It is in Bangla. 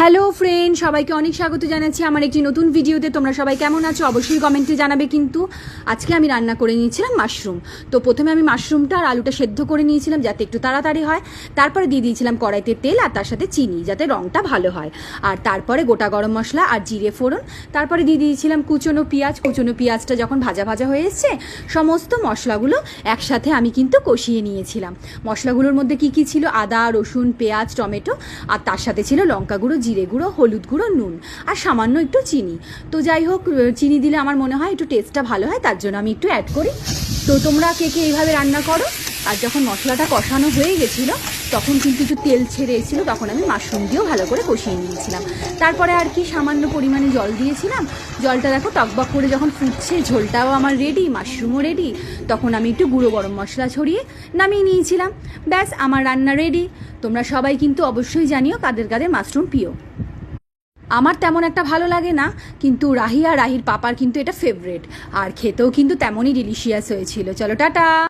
হ্যালো ফ্রেন্ড সবাইকে অনেক স্বাগত জানাচ্ছি আমার একটি নতুন ভিডিওতে। তোমরা সবাই কেমন আছো? অবশ্যই কমেন্টে জানাবে কিন্তু আজকে আমি রান্না করে নিয়েছিলাম মাশরুম। তো প্রথমে আমি মাশরুমটা আর আলুটা সেদ্ধ করে নিয়েছিলাম যাতে একটু তাড়াতাড়ি হয়। তারপরে দিয়ে দিয়েছিলাম কড়াইতে তেল আর তার সাথে চিনি যাতে রঙটা ভালো হয়। আর তারপরে গোটা গরম মশলা আর জিরে ফোড়ন। তারপরে দিয়ে দিয়েছিলাম কুচনো পেঁয়াজ। কুচনো পেঁয়াজটা যখন ভাজা ভাজা হয়ে এসছে, সমস্ত মশলাগুলো একসাথে আমি কিন্তু কষিয়ে নিয়েছিলাম। মশলাগুলোর মধ্যে কি কি ছিল? আদা, রসুন, পেঁয়াজ, টমেটো আর তার সাথে ছিল লঙ্কা গুঁড়ো জিরে গুঁড়ো, হলুদ গুঁড়ো, নুন আর সামান্য একটু চিনি। তো যাই হোক চিনি দিলে আমার মনে হয় একটু টেস্টটা ভালো হয়, তার জন্য আমি একটু অ্যাড করি। তো তোমরা কে কে এইভাবে রান্না করো? আর যখন মশলাটা কষানো হয়ে গেছিল, তখন কিন্তু একটু তেল ছেড়ে এসেছিল, তখন আমি মাশরুম দিয়েও ভালো করে কষিয়ে নিয়েছিলাম। তারপরে আর কি সামান্য পরিমাণে জল দিয়েছিলাম। জলটা দেখো টকবক করে যখন ফুটছে, ঝোলটাও আমার রেডি মাশরুমও রেডি তখন আমি একটু গুঁড়ো গরম মশলা ছড়িয়ে নামিয়ে নিয়েছিলাম। ব্যাস, আমার রান্না রেডি তোমরা সবাই কিন্তু অবশ্যই জানিও কাদের কাদের মাশরুম প্রিয়। আমার তেমন একটা ভালো লাগে না, কিন্তু রাহি আর রাহির পাপার কিন্তু এটা ফেভারেট আর খেতেও কিন্তু তেমনই ডিলিশিয়াস হয়েছিল। চলো, টাটা!